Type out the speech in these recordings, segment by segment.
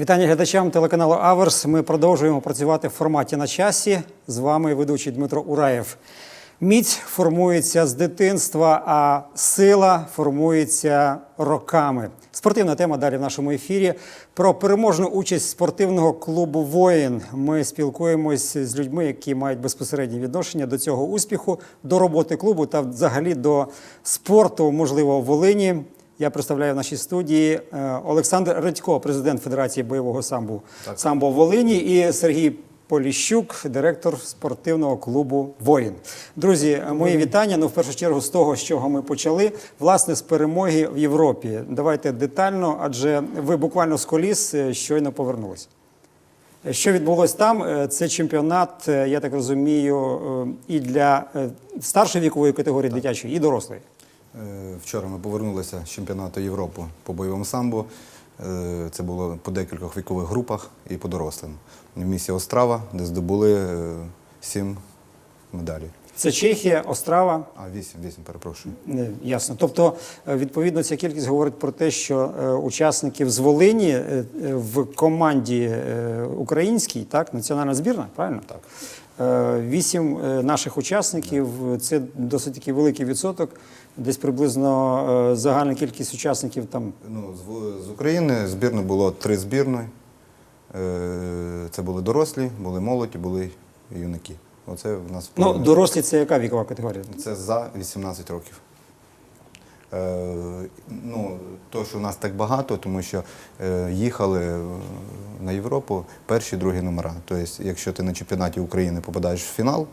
Вітання глядачам телеканалу Аверс. Ми продовжуємо працювати в форматі на часі. З вами ведучий Дмитро Ураєв. Міць формується з дитинства, а сила формується роками. Спортивна тема далі в нашому ефірі. Про переможну участь спортивного клубу Воїн. Ми спілкуємось з людьми, які мають безпосереднє відношення до цього успіху, до роботи клубу та взагалі до спорту, можливо, в Волині. Я представляю в нашій студії е, Олександр Редько, президент Федерації бойового самбо, самбо в Волині, і Сергій Поліщук, директор спортивного клубу Воїн. Друзі, мої вітання. Ну, в першу чергу, з того, з чого ми почали, власне, з перемоги в Європі. Давайте детально, адже ви буквально з коліс е, щойно повернулись. Що відбулось там? Е, Це чемпіонат, е, я так розумію, е, і для е, старшої вікової категорії дитячої, і дорослої. Е, Вчора ми повернулися з чемпіонату Європи по бойовому самбо. Е, Це було по декількох вікових групах і по дорослим. В місті Острава, де здобули е, сім медалей. Це Чехія, Острава. А, вісім, вісім, перепрошую. Е, Ясно. Тобто, е, відповідно, ця кількість говорить про те, що е, учасників з Волині в команді українській, так, національна збірна, правильно? Так. Вісім наших учасників це досить такий великий відсоток. Десь приблизно загальна кількість учасників там Ну, з, з України збірно було три збірної. Це були дорослі, були молоді, були юнаки. Оце в нас ну дорослі це яка вікова категорія? Це за 18 років. Е, ну, то, що у нас так багато, тому що е, їхали е, на Європу перші, другі номера. Тобто, якщо ти на чемпіонаті України попадаєш в фінал,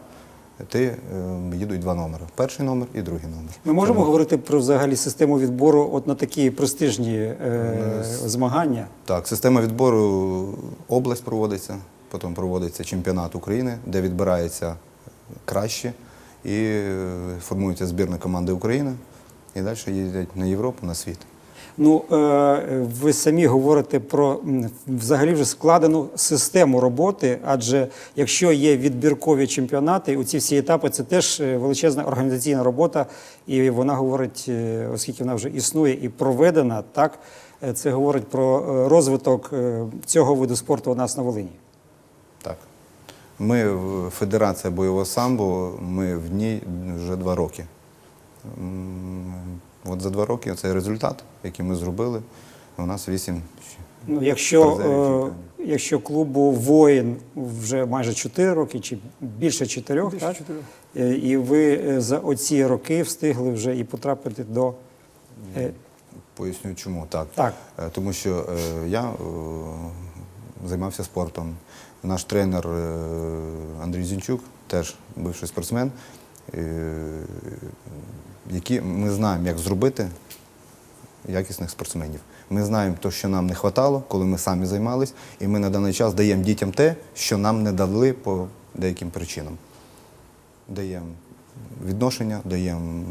ти е, їдуть два номери: перший номер і другий номер. Ми можемо говорити про взагалі систему відбору от на такі престижні е, змагання. Так, система відбору область проводиться, потім проводиться чемпіонат України, де відбирається краще і е, формується збірна команди України. І далі їздять на Європу, на світ. Ну, е, ви самі говорите про взагалі вже складену систему роботи, адже якщо є відбіркові чемпіонати, оці всі етапи це теж е, величезна організаційна робота, і вона говорить, оскільки вона вже існує і проведена, так це говорить про розвиток цього виду спорту у нас на Волині. Так. Ми Федерація бойового самбо, ми в ній вже два роки. От за два роки цей результат, який ми зробили, у нас вісім. Ну, якщо, е, якщо клубу воїн вже майже 4 роки чи більше 4, так? Е, і ви е, за оці роки встигли вже і потрапити до. е, Поясню чому так. Так. Тому що е, я е, займався спортом. Наш тренер е, Андрій Зінчук, теж бивший спортсмен, е, які ми знаємо, як зробити якісних спортсменів. Ми знаємо те, що нам не вистачало, коли ми самі займалися, і ми на даний час даємо дітям те, що нам не дали по деяким причинам. Даємо відношення, даємо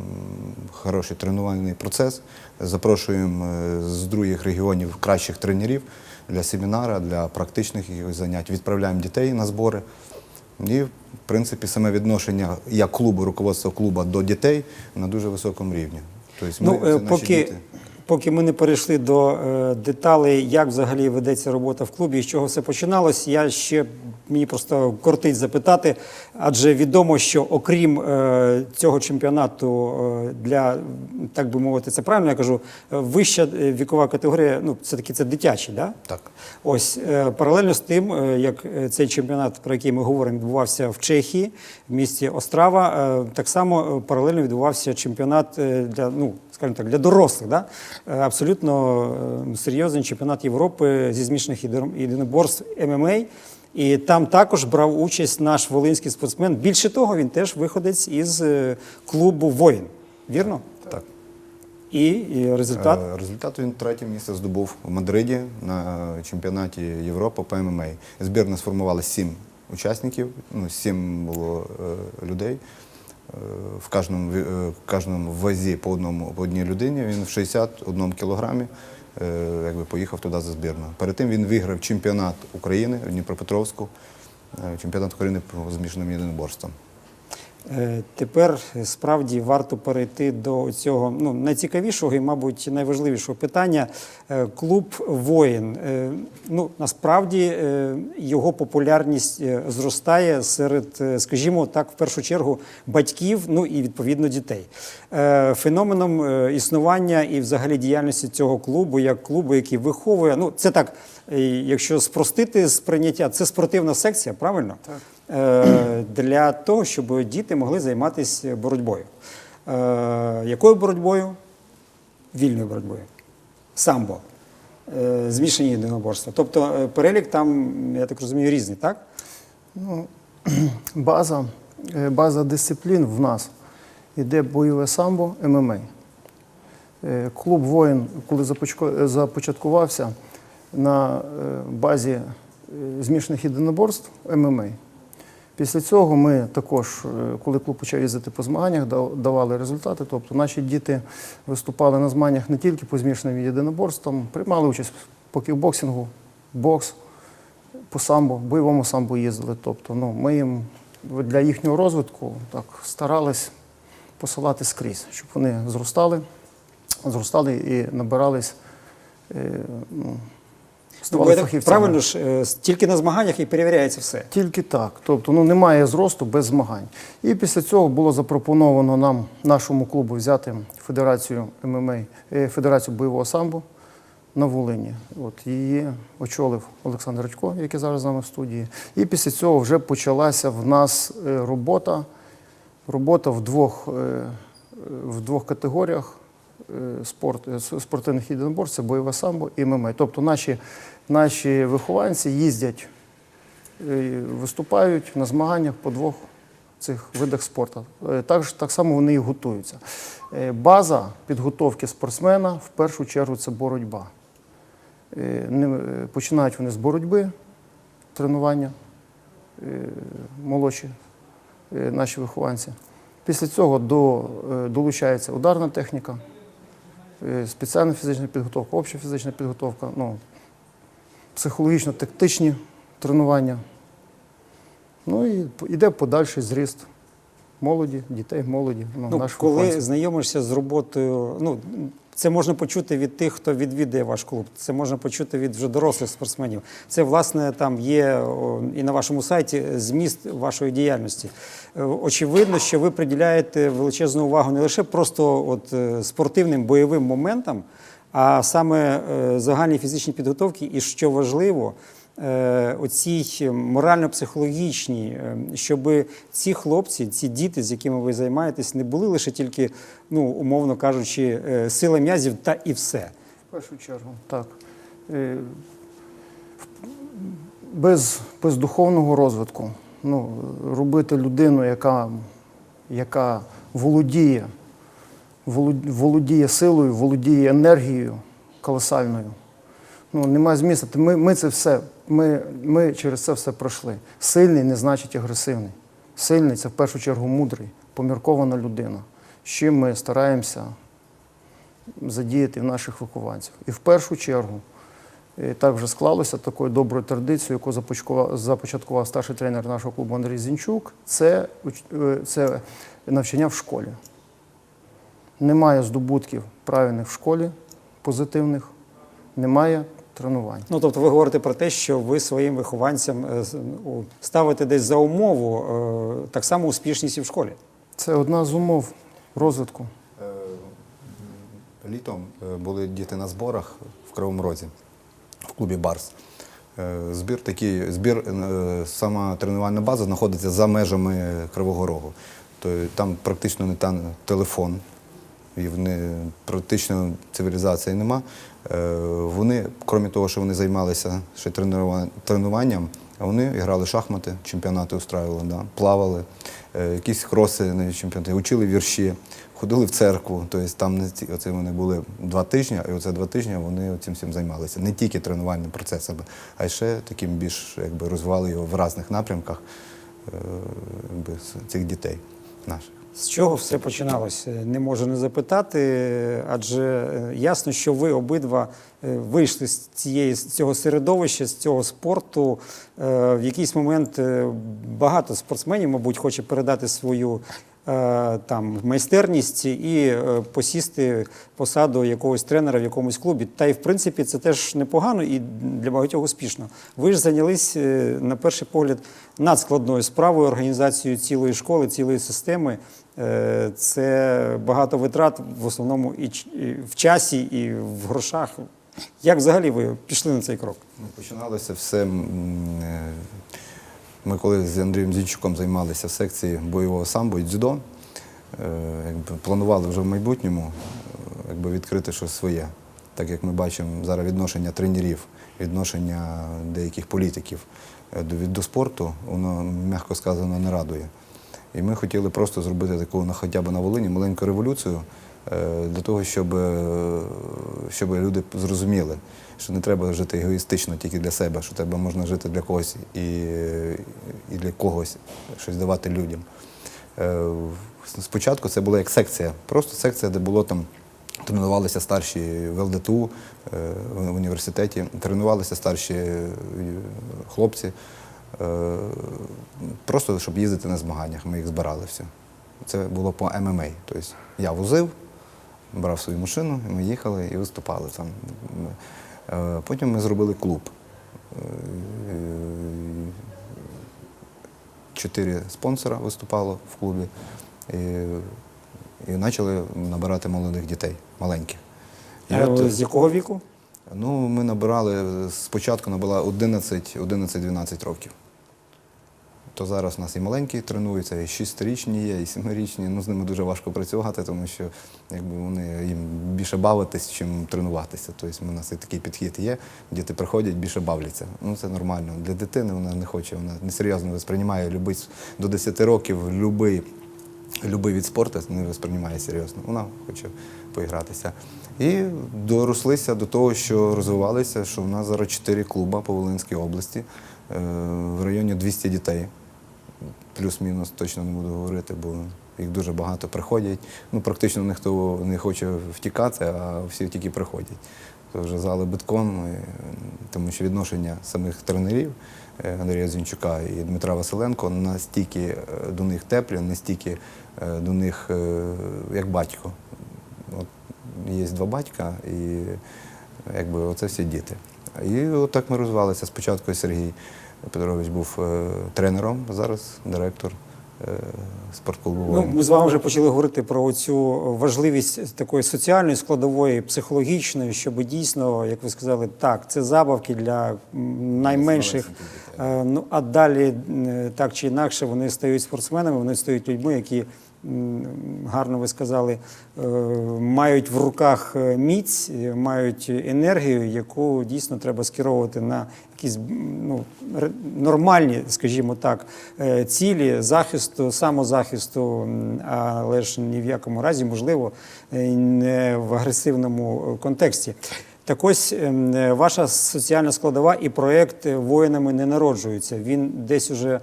хороший тренувальний процес, запрошуємо е, з других регіонів кращих тренерів для семінара, для практичних якихось занять. Відправляємо дітей на збори. І, в принципі, саме відношення як клубу, руководства клубу до дітей на дуже високому рівні. Тобто ми, Ну, це наші поки, діти. поки ми не перейшли до е, деталей, як взагалі ведеться робота в клубі і з чого все починалось, я ще мені просто кортить запитати, адже відомо, що окрім е, цього чемпіонату е, для, так би мовити, це правильно я кажу, е, вища е, вікова категорія, ну, все-таки це дитячий, да? Так. Ось е, паралельно з тим, е, як е, цей чемпіонат, про який ми говоримо, відбувався в Чехії, в місті Острава, е, так само паралельно відбувався чемпіонат для, ну, скажімо так, для дорослих. Да? Абсолютно серйозний чемпіонат Європи зі змішаних єдиноборств ММА. І там також брав участь наш волинський спортсмен. Більше того, він теж виходець із е, клубу Воїн. Вірно? Так. І, і результат. Е, Результат він третє місце здобув у Мадриді на чемпіонаті Європи по ММА. Збірна сформувала сім учасників, ну, сім було е, людей. Е, в кожному, е, в кожному вазі по, одному, по одній людині. Він в 61 кілограмі якби, поїхав туди за збірну. Перед тим він виграв чемпіонат України в Дніпропетровську, е, чемпіонат України по змішаним єдиноборствам. Е, Тепер справді варто перейти до цього ну, найцікавішого і, мабуть, найважливішого питання. Е, Клуб воїн. Е, Ну, насправді його популярність зростає серед, скажімо так, в першу чергу батьків, ну і відповідно дітей. Феноменом існування і взагалі діяльності цього клубу, як клубу, який виховує, ну це так, якщо спростити сприйняття, це спортивна секція, правильно? Так. Для того, щоб діти могли займатися боротьбою. Е, Якою боротьбою? Вільною боротьбою. Самбо. Е, Змішані єдиноборства. Тобто е, перелік там, я так розумію, різний, так? База, е, база дисциплін в нас іде бойове самбо, ММА. Е, Клуб воїн, коли е, започаткувався на е, базі е, змішаних єдиноборств ММА. Після цього ми також, е, коли клуб почав їздити по змаганнях, давали результати. Тобто наші діти виступали на змаганнях не тільки по змішаним єдиноборствам, приймали участь по кікбоксингу, бокс, по самбо, бойовому самбо їздили. Тобто, ну, ми їм для їхнього розвитку так старались посилати скрізь, щоб вони зростали, зростали і набирались, е, ну, я так фахівцями. правильно ж, е, тільки на змаганнях і перевіряється все. Тільки так. Тобто ну, немає зросту без змагань. І після цього було запропоновано нам, нашому клубу, взяти Федерацію ММА, е, Федерацію бойового самбо на Волині. От її очолив Олександр Радько, який зараз з нами в студії. І після цього вже почалася в нас е, робота. Робота в двох, е, в двох категоріях спорт, е, спортивних єдиноборств це бойове самбо і ММА. Тобто наші, наші вихованці їздять е, виступають на змаганнях по двох цих видах спорту. Е, Так, так само вони і готуються. Е, База підготовки спортсмена в першу чергу це боротьба. Е, е, Починають вони з боротьби, тренування, е, молодші е, наші вихованці. Після цього до, е, долучається ударна техніка, е, спеціальна фізична підготовка, обща фізична підготовка, ну, психологічно-тактичні тренування. Ну і йде подальший зріст молоді, дітей, молоді. Ну, Ну, наших коли вихованців. знайомишся з роботою, ну це можна почути від тих, хто відвідує ваш клуб. Це можна почути від вже дорослих спортсменів. Це власне там є і на вашому сайті зміст вашої діяльності. Е, Очевидно, що ви приділяєте величезну увагу не лише просто от е, спортивним бойовим моментам, а саме е, загальній фізичній підготовці, і що важливо. Е, Оцій морально-психологічній, е, щоб ці хлопці, ці діти, з якими ви займаєтесь, не були лише тільки, ну умовно кажучи, е, сила м'язів та і все. В першу чергу, так. Е, Без, без духовного розвитку ну, робити людину, яка, яка володіє, воло- володіє силою, володіє енергією колосальною. Ну, немає змісту. Ми, ми це все, ми, ми через це все пройшли. Сильний не значить агресивний. Сильний це в першу чергу мудрий, поміркована людина. З чим ми стараємося задіяти в наших вихованців. І в першу чергу, е, так вже склалося такою доброю традицією, яку започаткував, започаткував старший тренер нашого клубу Андрій Зінчук, це, е, це навчання в школі. Немає здобутків правильних в школі, позитивних, немає тренувань. Ну тобто, ви говорите про те, що ви своїм вихованцям е, ставите десь за умову е, так само успішність і в школі. Це одна з умов розвитку. Літом е, були діти на зборах в Кривому Розі, в клубі Барс. Збір такий, збір, сама тренувальна база знаходиться за межами Кривого Рогу. Тобто там практично не там телефон, і вони практично цивілізації нема. Е, Вони, крім того, що вони займалися ще тренуванням, вони грали шахмати, чемпіонати устраювали, да, плавали, е, якісь кроси на чемпіонати, учили вірші, ходили в церкву. Тобто там не оце вони були два тижні, і оце два тижні вони цим всім займалися. Не тільки тренувальним процесом, а й ще таким більш якби розвивали його в різних напрямках е, якби, цих дітей наших. З чого все починалося? Не можу не запитати, адже е, ясно, що ви обидва е, вийшли з цієї з цього середовища, з цього спорту. Е, В якийсь момент е, багато спортсменів, мабуть, хоче передати свою е, там майстерність і е, посісти посаду якогось тренера в якомусь клубі. Та й в принципі це теж непогано і для багатьох успішно. Ви ж зайнялись е, на перший погляд надскладною справою організацією цілої школи, цілої системи. Е, Це багато витрат в основному і в часі, і в грошах. Як взагалі ви пішли на цей крок? Ну, Починалося все. е, Ми коли з Андрієм Зінчуком займалися в секції бойового самбо і дзюдо, е, планували вже в майбутньому якби відкрити щось своє. Так як ми бачимо зараз відношення тренерів, відношення деяких політиків до, до спорту, воно, м'яко сказано, не радує. І ми хотіли просто зробити таку хоча б на Волині маленьку революцію е, для того, щоб, е, щоб люди зрозуміли, що не треба жити егоїстично тільки для себе, що треба можна жити для когось і, і для когось щось давати людям. Е, Спочатку це була як секція, просто секція, де було там. Тренувалися старші в ЛДТУ в університеті, тренувалися старші хлопці, просто щоб їздити на змаганнях. Ми їх збирали все. Це було по ММА. Тобто я возив, брав свою машину, ми їхали і виступали там. Е, Потім ми зробили клуб. Е, Чотири спонсора виступало в клубі. І, і почали набирати молодих дітей, маленьких. Е, от, З якого віку? ну, ми набирали, спочатку набила 11 11-12 років. То зараз у нас і маленькі тренуються, і 6-річні є, і 7-річні. Ну, з ними дуже важко працювати, тому що якби, вони їм більше бавитись, чим тренуватися. Тобто у нас і такий підхід є. Діти приходять, більше бавляться. Ну це нормально. Для дитини вона не хоче, вона несерйозно сприймає любий, до 10 років любий, любий від спорту не сприймає серйозно. Вона хоче поігратися. І дорослися до того, що розвивалися, що в нас зараз 4 клуби по Волинській області, е, в районі 200 дітей плюс-мінус точно не буду говорити, бо їх дуже багато приходять. Ну, практично ніхто не хоче втікати, а всі тільки приходять. То вже зали битком, тому що відношення самих тренерів е, Андрія Зінчука і Дмитра Василенко настільки е, до них теплі, настільки е, до них як батько. От є два батька, і якби оце всі діти. І отак ми розвивалися. Спочатку Сергій Петрович був е, тренером, зараз директор е, спортклубу. Ну, ми з вами вже почали говорити про цю важливість такої соціальної складової, психологічної, щоб дійсно, як ви сказали, так, це забавки для найменших. Е, Ну а далі так чи інакше вони стають спортсменами, вони стають людьми, які гарно ви сказали, е, мають в руках е, міць, е, мають енергію, яку дійсно треба скеровувати на якісь ну, нормальні, скажімо так, цілі захисту, самозахисту, але ж ні в якому разі, можливо, не в агресивному контексті. Так ось ем, ваша соціальна складова і проєкт воїнами не народжується. Він десь уже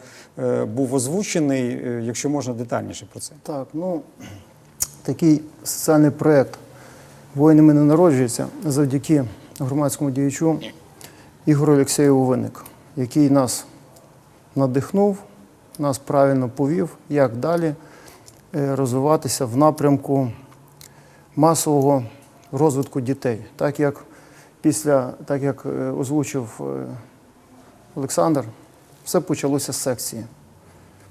був озвучений, е, якщо можна детальніше про це. Так, ну такий соціальний проєкт воїнами не народжується завдяки громадському діячу Ігорю Олексєєву Винник, який нас надихнув, нас правильно повів, як далі е, розвиватися в напрямку масового розвитку дітей. Так як після, так як е, озвучив е, Олександр, все почалося з секції.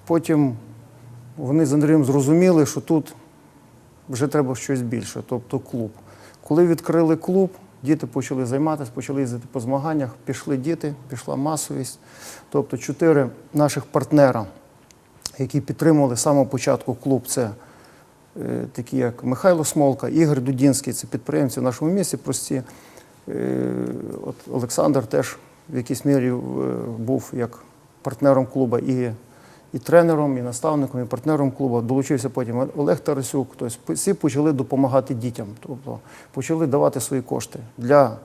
Потім вони з Андрієм зрозуміли, що тут вже треба щось більше, тобто клуб. Коли відкрили клуб, діти почали займатися, почали їздити по змаганнях, пішли діти, пішла масовість. Тобто чотири наших партнера, які підтримували з самого початку клуб, це е, такі як Михайло Смолка, Ігор Дудінський, це підприємці в нашому місті прості. Е, От Олександр теж в якійсь мірі е, був як партнером клубу і, і тренером, і наставником, і партнером клубу. Долучився потім Олег Тарасюк. Тобто всі почали допомагати дітям, тобто почали давати свої кошти для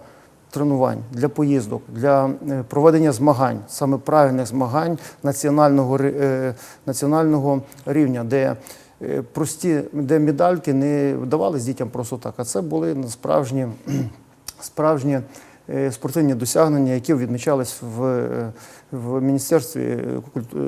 тренувань, для поїздок, для е, проведення змагань, саме правильних змагань національного, е, національного рівня, де е, прості, де медальки не давались дітям просто так, а це були справжні, справжні спортивні досягнення, які відмічались в, е, в Міністерстві е, е,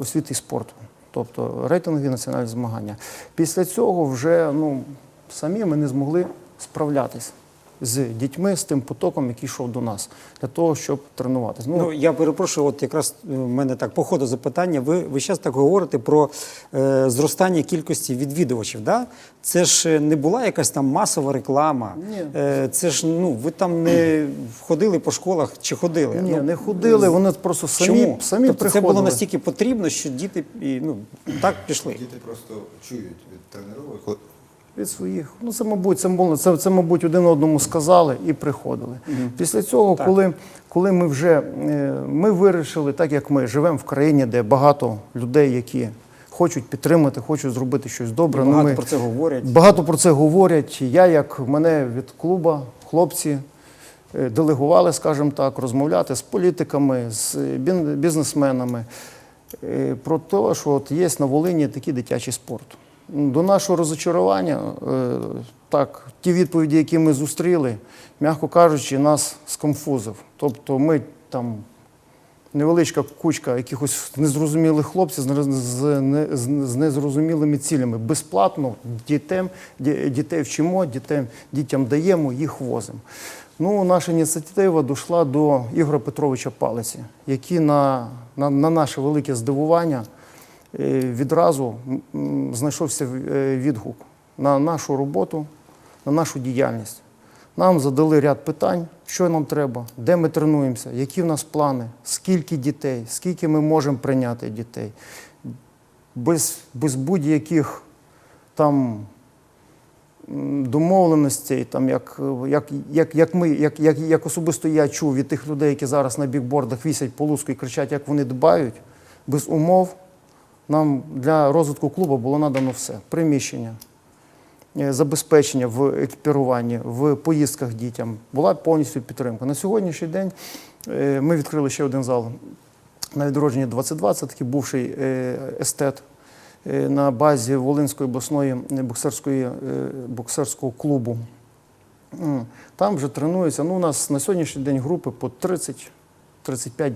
освіти і спорту, тобто рейтингові національні змагання. Після цього вже ну, самі ми не змогли справлятись з дітьми, з тим потоком, який йшов до нас, для того, щоб тренуватися. Ну, я перепрошую, от якраз е, в мене так по ходу запитання. Ви, ви зараз так говорите про е, зростання кількості відвідувачів. Да? Це ж е, не була якась там масова реклама. Ні. Е, це ж ну ви там не ходили по школах чи ходили? Ні, ну, не ходили, вони просто самі, Чому? самі тобто приходили. це було настільки потрібно, що діти і, ну, так пішли. Діти просто чують від тренерів. Від своїх. Ну, це, мабуть, це, це, це, мабуть, один одному сказали і приходили. Після цього, Так. коли, коли ми вже е, ми вирішили, так як ми живемо в країні, де багато людей, які хочуть підтримати, хочуть зробити щось добре. ну, Багато ми, про це говорять. Багато про це говорять. Я, як мене від клуба, хлопці е, делегували, скажімо так, розмовляти з політиками, з бізнесменами е, про те, що от є на Волині такий дитячий спорт. До нашого розочарування, е, так, ті відповіді, які ми зустріли, м'яко кажучи, нас скомфузив. Тобто ми там невеличка кучка якихось незрозумілих хлопців з, не- з, не- з- з незрозумілими цілями. Безплатно дітям, дітей вчимо, дітям, дітям даємо, їх возимо. Ну, наша ініціатива дійшла до Ігоря Петровича Палиці, який на, на, на наше велике здивування відразу знайшовся е, відгук на нашу роботу, на нашу діяльність. Нам задали ряд питань, що нам треба, де ми тренуємося, які в нас плани, скільки дітей, скільки ми можемо прийняти дітей. Без, без будь-яких там домовленостей, там, як, як, як, як, ми, як, як, як особисто я чув від тих людей, які зараз на бікбордах вісять по луску і кричать, як вони дбають, без умов нам для розвитку клубу було надано все: приміщення, е, забезпечення в екіпіруванні, в поїздках дітям. Була повністю підтримка. На сьогоднішній день е, ми відкрили ще один зал на відродженні 22, це такий бувший е, естет на базі Волинської обласної боксерської, боксерського клубу. Там вже тренуються. Ну, у нас на сьогоднішній день групи по 30-35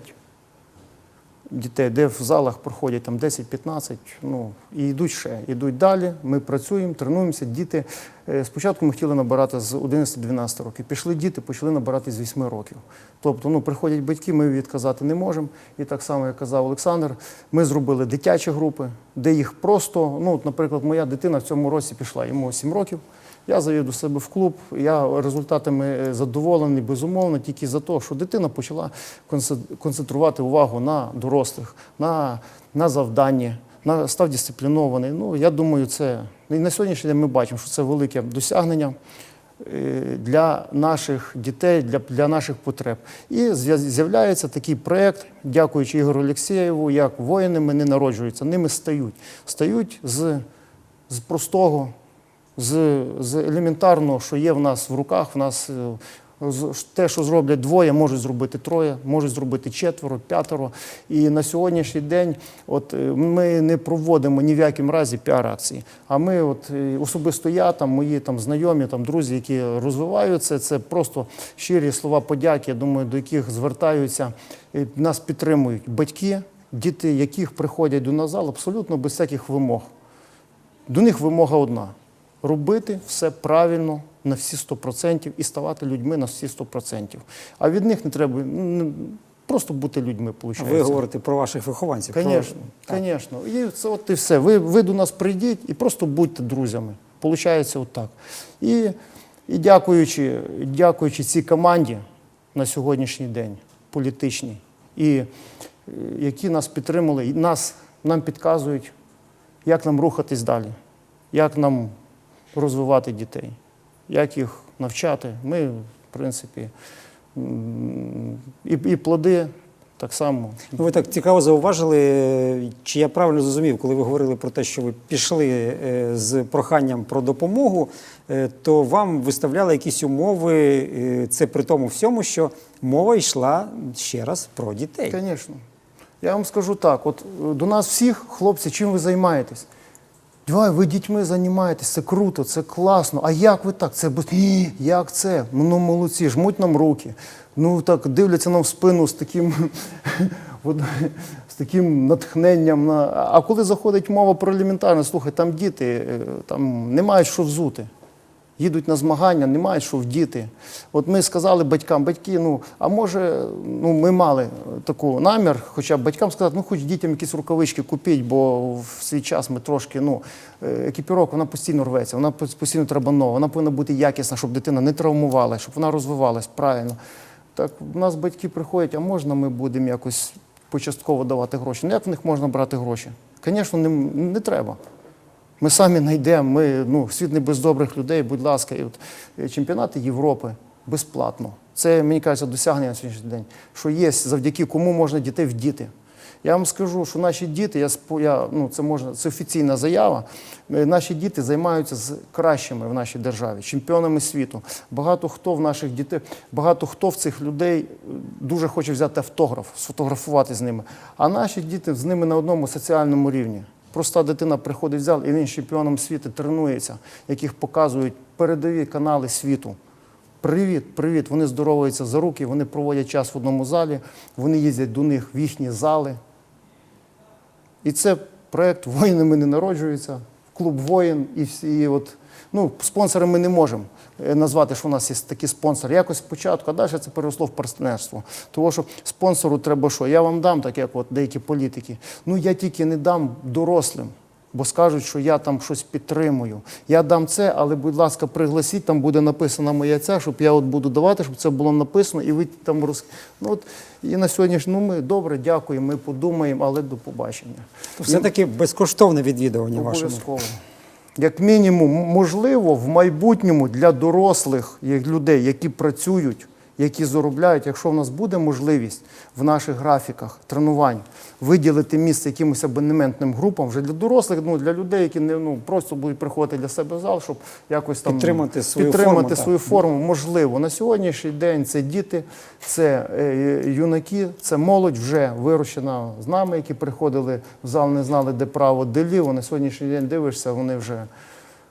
дітей, де в залах проходять там 10-15, ну і йдуть ще, йдуть далі. Ми працюємо, тренуємося. Діти е, спочатку ми хотіли набирати з 11-12 років. Пішли діти, почали набирати з 8 років. Тобто, ну приходять батьки, ми відказати не можемо. І так само, як казав Олександр, ми зробили дитячі групи, де їх просто, ну, от, наприклад, моя дитина в цьому році пішла, йому 7 років. Я завів до себе в клуб. Я результатами е, задоволений, безумовно, тільки за те, що дитина почала концентрувати увагу на дорослих, на, на завданні, на став дисциплінований. Ну, я думаю, це і на сьогоднішній день ми бачимо, що це велике досягнення е, для наших дітей, для, для наших потреб. І з'являється такий проєкт, дякуючи Ігорю Олексєєву, як воїнами не народжуються, ними стають. Стають з, з простого з, з елементарного, що є в нас в руках, в нас е, те, що зроблять двоє, можуть зробити троє, можуть зробити четверо, п'ятеро. І на сьогоднішній день от, е, ми не проводимо ні в якому разі піар-акції. А ми, от, е, особисто я, там, мої там, знайомі, там, друзі, які розвивають це, це просто щирі слова подяки, я думаю, до яких звертаються, нас підтримують батьки, діти, яких приходять до нас зал абсолютно без всяких вимог. До них вимога одна: робити все правильно на всі 100% і ставати людьми на всі 100%. А від них не треба ну, просто бути людьми, виходить. Ви говорите про ваших вихованців. Звісно, звісно. І це от і все. Ви, ви до нас прийдіть і просто будьте друзями. Получається отак. І, і дякуючи, дякуючи цій команді на сьогоднішній день, політичній, і е, які нас підтримали, і нас, нам підказують, як нам рухатись далі, як нам розвивати дітей, як їх навчати. Ми, в принципі, і, і плоди так само. Ну, ви так цікаво зауважили, чи я правильно зрозумів, коли ви говорили про те, що ви пішли е, з проханням про допомогу, е, то вам виставляли якісь умови, е, це при тому всьому, що мова йшла ще раз про дітей. Звісно. Я вам скажу так: от до нас всіх, хлопці, чим ви займаєтесь? Давай, ви дітьми займаєтесь, це круто, це класно. А як ви так? Це Ні, як це? Ну молодці, жмуть нам руки. Ну так дивляться нам в спину з таким, з таким натхненням. На... А коли заходить мова про елементарне, слухай, там діти е, там не мають що взути. Їдуть на змагання, не мають що вдіти. От ми сказали батькам, батьки, ну а може, ну ми мали таку намір, хоча б батькам сказати, ну хоч дітям якісь рукавички купіть, бо в свій час ми трошки, ну, е, екіпіровка, вона постійно рветься, вона постійно треба нова, вона повинна бути якісна, щоб дитина не травмувалася, щоб вона розвивалась правильно. Так в нас батьки приходять, а можна ми будемо якось почастково давати гроші? Ну як в них можна брати гроші? Звісно, не, не треба. Ми самі знайдемо, ми, ну, світ не без добрих людей, будь ласка, і от е, чемпіонати Європи безплатно. Це, мені кажеться, досягнення на сьогоднішній день, що є, завдяки кому можна дітей вдіти. Я вам скажу, що наші діти, я, я, ну, це, можна, це офіційна заява, е, наші діти займаються з кращими в нашій державі, чемпіонами світу. Багато хто в наших дітей, багато хто в цих людей е, дуже хоче взяти автограф, сфотографувати з ними. А наші діти з ними на одному соціальному рівні. Проста дитина приходить в зал, і він чемпіоном світу тренується, яких показують передові канали світу. Привіт, привіт. Вони здоровуються за руки, вони проводять час в одному залі, вони їздять до них в їхні зали. І це проєкт Воїнами не народжується, клуб воїн. І всі, і от, ну, спонсорами ми не можемо назвати, що у нас є такі спонсори. Якось спочатку, а далі це переросло в партнерство. Тому що спонсору треба що? Я вам дам, так як от деякі політики. Ну я тільки не дам дорослим. Бо скажуть, що я там щось підтримую. Я дам це, але, будь ласка, пригласіть, там буде написано моє це, щоб я от буду давати, щоб це було написано, і ви там роз... ну, от, І на сьогоднішній, ну ми добре, дякуємо, ми подумаємо, але до побачення. Все-таки безкоштовне відвідування вашому. Обов'язково. Як мінімум, можливо, в майбутньому для дорослих людей, які працюють, які заробляють, якщо в нас буде можливість в наших графіках тренувань виділити місце якимось абонементним групам вже для дорослих, ну для людей, які не ну просто будуть приходити для себе в зал, щоб якось там Підтримати свою підтримати форму, так. свою форму. Можливо, на сьогоднішній день це діти, це е, юнаки, це молодь вже вирощена з нами, які приходили в зал, не знали, де право, де ліво. На сьогоднішній день дивишся, вони вже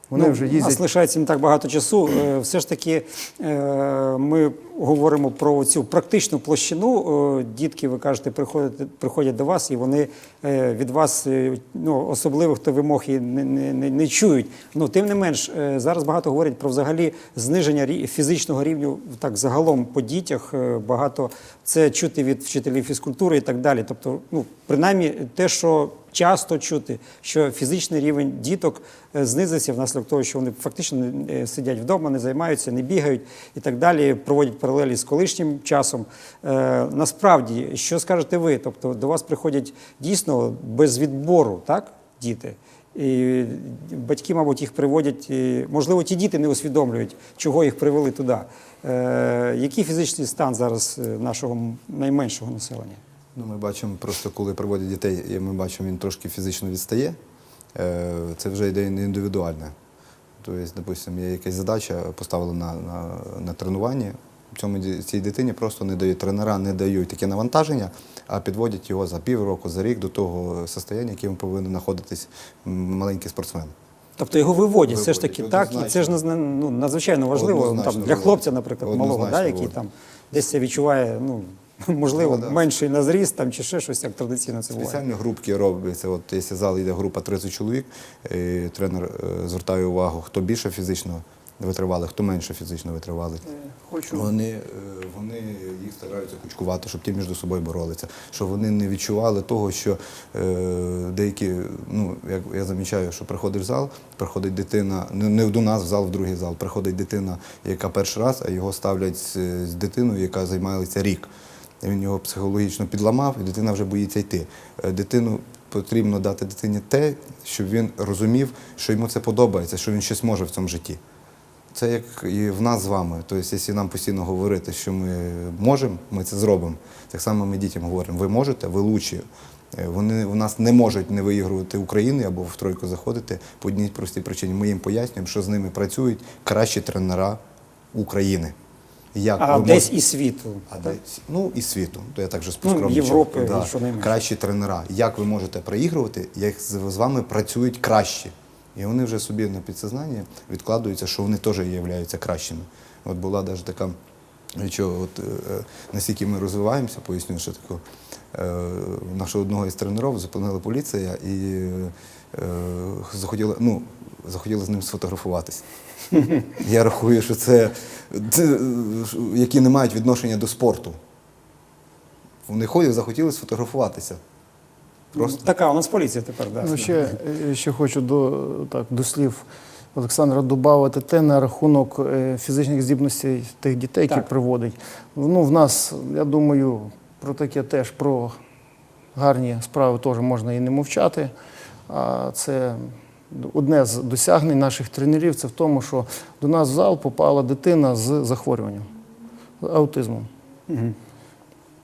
вони ну, вже У нас їздять. лишається не так багато часу. Е, Все ж таки, е, ми говоримо про цю практичну площину. Е, Дітки, ви кажете, приходять, приходять до вас, і вони від вас ну, особливих то вимог і не, не, не, не чують. Ну, тим не менш, зараз багато говорять про взагалі зниження фізичного рівню так загалом по дітях. Багато це чути від вчителів фізкультури і так далі. Тобто, ну, принаймні, те, що часто чути, що фізичний рівень діток е, знизився внаслідок того, що вони фактично е, сидять вдома, не займаються, не бігають і так далі, проводять паралелі з колишнім часом. Е, насправді, що скажете ви? Тобто до вас приходять дійсно без відбору, так, діти? І батьки, мабуть, їх приводять. Можливо, ті діти не усвідомлюють, чого їх привели туди. Е, який фізичний стан зараз нашого найменшого населення? Ну, ми бачимо, просто коли приводять дітей, ми бачимо, він трошки фізично відстає. Е, Це вже йде індивідуальне. Тобто, допустимо, є якась задача поставлена на, на, на тренуванні. Цьому цій дитині просто не дають тренера, не дають таке навантаження, а підводять його за півроку, за рік до того состояння, яким повинен знаходитись маленький спортсмен. Тобто його виводять, все ж таки Виводять, так, і це ж ну, надзвичайно важливо ну, Однозначно там, для хлопця, наприклад, малого, да, який там десь це відчуває, ну, можливо, Ну, да. менший на зріст там, чи ще щось, як традиційно це буває. Спеціальні групки робляться. От якщо в зал йде група 30 чоловік, і тренер е, звертає увагу, хто більше фізично витривалий, хто менше фізично витривалий. Хочу Вони, е, вони їх стараються кучкувати, щоб ті між собою боролися, щоб вони не відчували того, що е, деякі, ну як я замічаю, що приходиш в зал, приходить дитина, не, не до нас в зал, в другий зал, приходить дитина, яка перший раз, а його ставлять з, з дитиною, яка займалася рік. Він його психологічно підламав, і дитина вже боїться йти. Е, Дитину потрібно дати дитині те, щоб він розумів, що йому це подобається, що він щось може в цьому житті. Це як і в нас з вами. Тобто, якщо нам постійно говорити, що ми можемо, ми це зробимо. Так само ми дітям говоримо, ви можете, ви лучші. Е, Вони в нас не можуть не виігрувати України або в тройку заходити по одній простій причині. Ми їм пояснюємо, що з ними працюють кращі тренера України. Як А десь можете- і світу. а де, ну і світу, то я так же Ну. Європи, щонайменше. кращі тренера. Як ви можете проігрувати, як з, вами працюють кращі? І вони вже собі на підсознанні відкладуються, що вони теж являються кращими. От була навіть така, що от, е, наскільки ми розвиваємося, поясню, що таке. Е, Нашого одного із тренерів зупинила поліція і е, захотіла, ну, захотіла з ним сфотографуватися. Я рахую, що це, це які не мають відношення до спорту. Вони ходять, захотіли сфотографуватися. Просто. Така у нас поліція тепер. Да. Ну, ще, е, ще хочу до, так, до слів Олександра додати те на рахунок е, фізичних здібностей тих дітей, які Так. приводить. Ну, в нас, я думаю, про таке теж, про гарні справи теж можна і не мовчати. А це одне з досягнень наших тренерів це в тому, що до нас в зал попала дитина з захворюванням, з аутизмом. Мгм.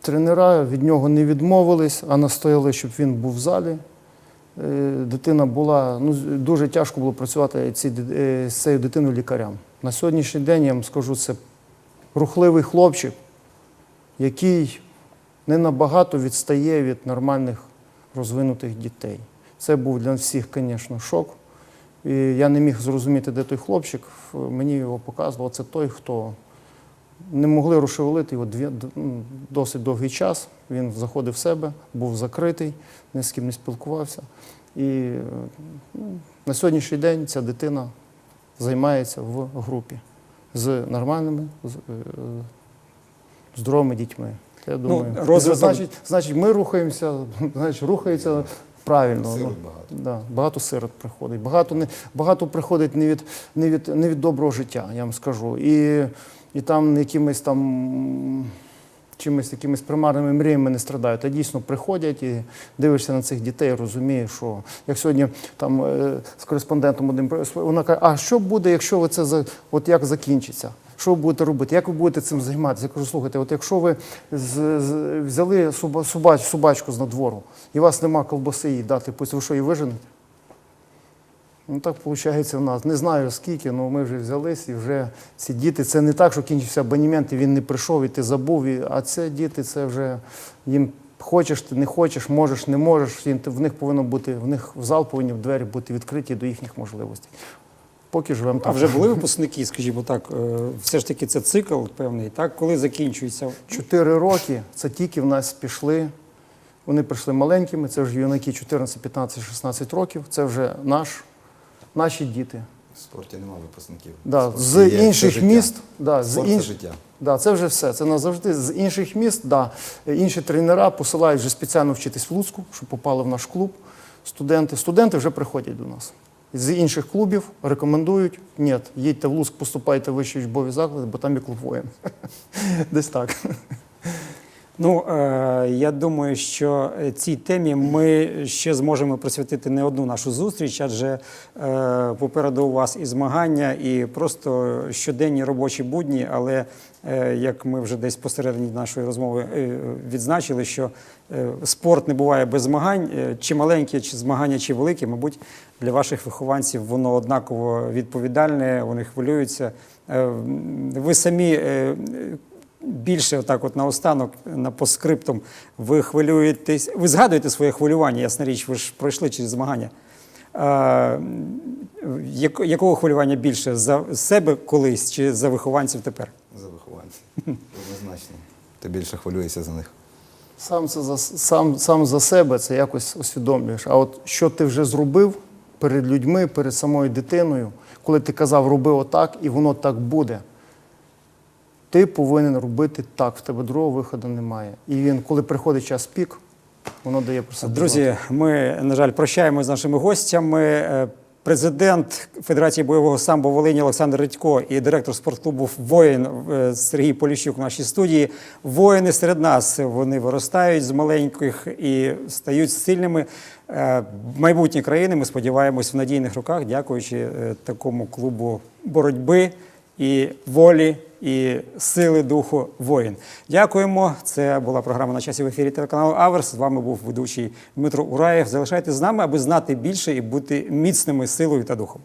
Тренера від нього не відмовились, а настояли, щоб він був в залі. Е, Дитина була, ну, дуже тяжко було працювати ці, е, з цією дитиною лікарям. На сьогоднішній день я вам скажу, це рухливий хлопчик, який не набагато відстає від нормальних розвинутих дітей. Це був для всіх, звісно, шок. І я не міг зрозуміти, де той хлопчик. Мені його показував. Це той, хто не могли розшевелити його дві, ну, досить довгий час. Він заходив в себе, був закритий, ні з ким не спілкувався. І ну, на сьогоднішній день ця дитина займається в групі з нормальними, з, е, здоровими дітьми. Я думаю, розвиток- значить, значить, ми рухаємося, значить, рухається правильно. Сирот Ну, багато. Да, багато сирот приходить. Багато, не, багато приходить не від, не, від, не від доброго життя, я вам скажу. І, і там якимись там чимось якимись примарними мріями не страдають. А дійсно приходять і дивишся на цих дітей, розумієш, що як сьогодні там е, з кореспондентом одним вона каже, а що буде, якщо ви це за от як закінчиться? Що ви будете робити? Як ви будете цим займатися? Я кажу, слухайте, от якщо ви з, з, взяли суба, собач, собачку з надвору, і у вас нема колбаси їй дати, пусть ви що, її виженете? Ну так виходить в нас. Не знаю скільки, але ми вже взялись і вже ці діти. Це не так, що кінчився абонемент, і він не прийшов, і ти забув. І, а це діти, це вже їм хочеш, ти не хочеш, можеш, не можеш. Їм, в них повинно бути, в них в зал повинні двері бути відкриті до їхніх можливостей. Поки живемо А вже були випускники, скажімо так, е, все ж таки це цикл певний, так? Коли закінчується? Чотири роки це тільки в нас пішли. Вони прийшли маленькими, це вже юнаки 14, 15, 16 років. Це вже наш, наші діти. В спорті немає випускників. Да, з є інших міст, да, з Спорт це життя. да, це вже все. Це назавжди з інших міст. Да. Інші тренера посилають вже спеціально вчитись в Луцьку, щоб попали в наш клуб. Студенти. Студенти вже приходять до нас. З інших клубів рекомендують, ні, їдьте в Луцьк, поступайте в вищі учбові заклади, бо там є клуб воєн. Десь так. Ну, е, я думаю, що цій темі ми ще зможемо присвятити не одну нашу зустріч, адже е, попереду у вас і змагання, і просто щоденні робочі будні. Але е, як ми вже десь посередині нашої розмови відзначили, що спорт не буває без змагань, чи маленькі, чи змагання, чи великі, мабуть, для ваших вихованців воно однаково відповідальне, вони хвилюються. Е, Ви самі е, більше отак, от наостанок, на постскриптум, ви хвилюєтесь, ви згадуєте своє хвилювання, ясна річ, ви ж пройшли через змагання. Якого хвилювання більше за себе колись чи за вихованців тепер? За вихованців. Однозначно. Ти більше хвилюєшся за них. Сам, це за, сам, сам за себе це якось усвідомлюєш. А от що ти вже зробив перед людьми, перед самою дитиною, коли ти казав, роби отак, і воно так буде. Ти повинен робити так, в тебе другого виходу немає. І він, коли приходить час пік, воно дає про себе. Друзі, ми, на жаль, прощаємося з нашими гостями. Е, Президент Федерації бойового самбо Волині Олександр Редько і директор спортклубу Воїн е, Сергій Поліщук в нашій студії. Воїни серед нас вони виростають з маленьких і стають сильними. майбутні країни ми сподіваємось в надійних руках, дякуючи е, такому клубу боротьби і волі, і сили духу воїн. Дякуємо. Це була програма на часі в ефірі телеканалу Аверс. З вами був ведучий Дмитро Ураєв. Залишайтесь з нами, аби знати більше і бути міцними силою та духом.